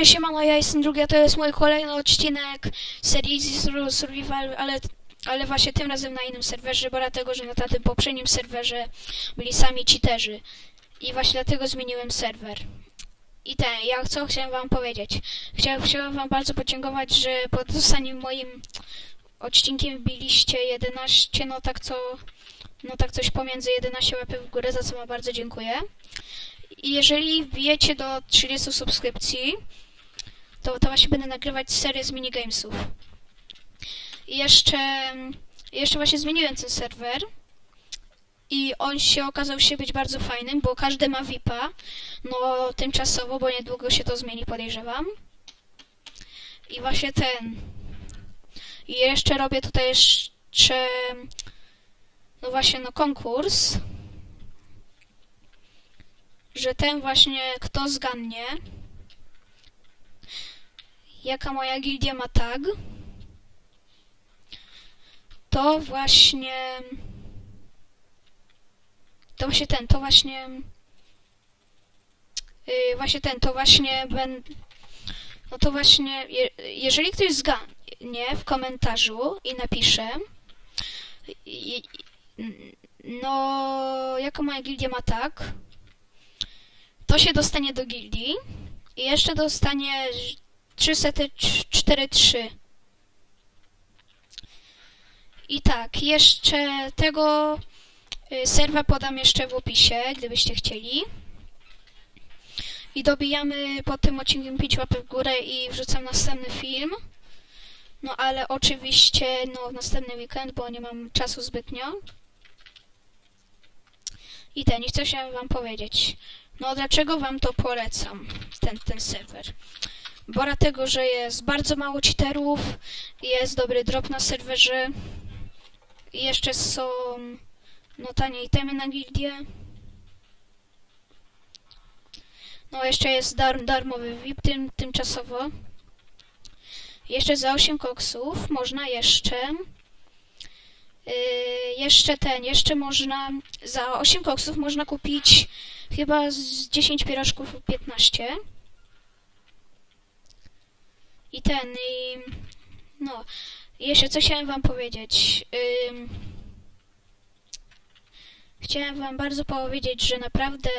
cześć, siemano, ja jestem drugi, a to jest mój kolejny odcinek serii Sur- Survival, ale, ale właśnie tym razem na innym serwerze, bo dlatego, że na tym poprzednim serwerze byli sami cheaterzy. I właśnie dlatego zmieniłem serwer. I ten, ja co chciałem wam powiedzieć? Chciałem, chciałem wam bardzo podziękować, że pod ostatnim moim odcinkiem wbiliście 11, no tak co, no tak coś pomiędzy 11 łapek w górę, za co wam bardzo dziękuję. Jeżeli wbijecie do 30 subskrypcji, to, to właśnie będę nagrywać serię z minigamesów. I jeszcze, jeszcze właśnie zmieniłem ten serwer. I on się okazał się być bardzo fajnym, bo każdy ma VIPa. No tymczasowo, bo niedługo się to zmieni, podejrzewam. I właśnie ten. I jeszcze robię tutaj jeszcze. No właśnie, no konkurs że ten właśnie, kto zgadnie, jaka moja gildia ma tag, to właśnie, to właśnie ten, to właśnie, yy, właśnie ten, to właśnie ben, no to właśnie, je, jeżeli ktoś zgadnie w komentarzu i napisze, i, no, jaka moja gildia ma tag, to się dostanie do gildii i jeszcze dostanie 343. I tak, jeszcze tego y, serwa podam jeszcze w opisie, gdybyście chcieli. I dobijamy po tym odcinkiem 5 łapek w górę i wrzucam następny film. No ale oczywiście no w następny weekend, bo nie mam czasu zbytnio. I ten, i co chciałem wam powiedzieć. No dlaczego wam to polecam, ten, ten serwer? Bo dlatego, że jest bardzo mało cheaterów, jest dobry drop na serwerze, jeszcze są no tanie itemy na gildię. No jeszcze jest dar, darmowy VIP tym, tymczasowo. Jeszcze za 8 koksów można jeszcze Yy, jeszcze ten, jeszcze można, za 8 koksów można kupić chyba z 10 pierożków lub 15. I ten, i no, jeszcze co chciałem wam powiedzieć. Ym, chciałem wam bardzo powiedzieć, że naprawdę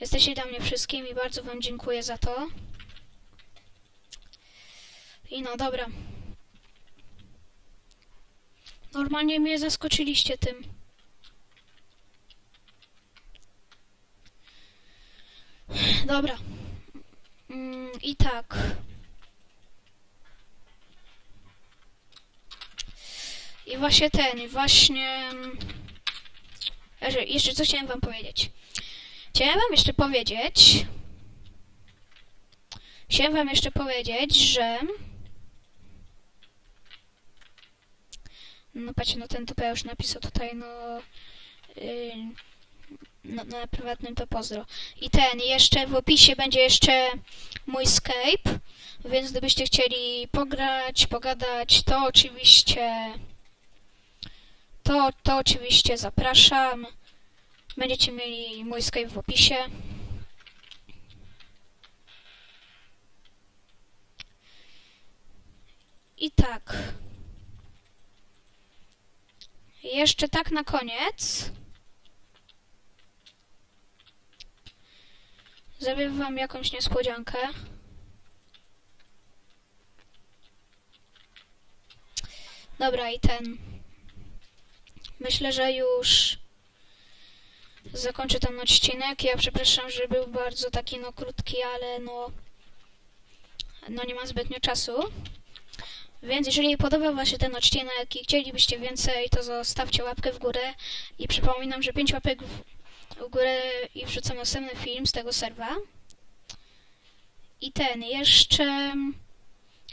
jesteście dla mnie wszystkim i bardzo wam dziękuję za to. I no, dobra. Normalnie mnie zaskoczyliście tym. Dobra. Mm, I tak. I właśnie ten, i właśnie... Że- Jeszcze co chciałem wam powiedzieć. Chciałem wam jeszcze powiedzieć... Chciałem wam jeszcze powiedzieć, że... No patrzcie, no ten typ już napisał tutaj, no... Yy, no, na prywatnym to pozdro. I ten, jeszcze w opisie będzie jeszcze mój Skype, więc gdybyście chcieli pograć, pogadać, to oczywiście... To, to oczywiście zapraszam. Będziecie mieli mój Skype w opisie. I tak. Jeszcze tak na koniec. Zrobię wam jakąś niespodziankę. Dobra, i ten. Myślę, że już zakończę ten odcinek. Ja przepraszam, że był bardzo taki no krótki, ale no no nie mam zbytnio czasu. Więc jeżeli podobał Wam się ten odcinek i chcielibyście więcej, to zostawcie łapkę w górę. I przypominam, że 5 łapek w, w górę i wrzucam następny film z tego serwa. I ten, jeszcze...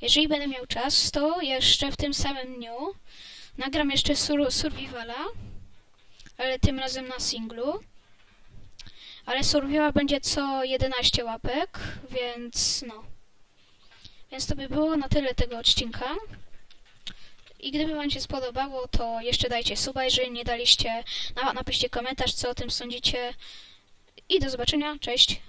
Jeżeli będę miał czas, to jeszcze w tym samym dniu nagram jeszcze sur Survivala, ale tym razem na singlu. Ale Survival będzie co 11 łapek, więc no. Więc to by było na tyle tego odcinka. I gdyby Wam się spodobało, to jeszcze dajcie suba, jeżeli nie daliście. Na- Napiszcie komentarz, co o tym sądzicie. I do zobaczenia. Cześć.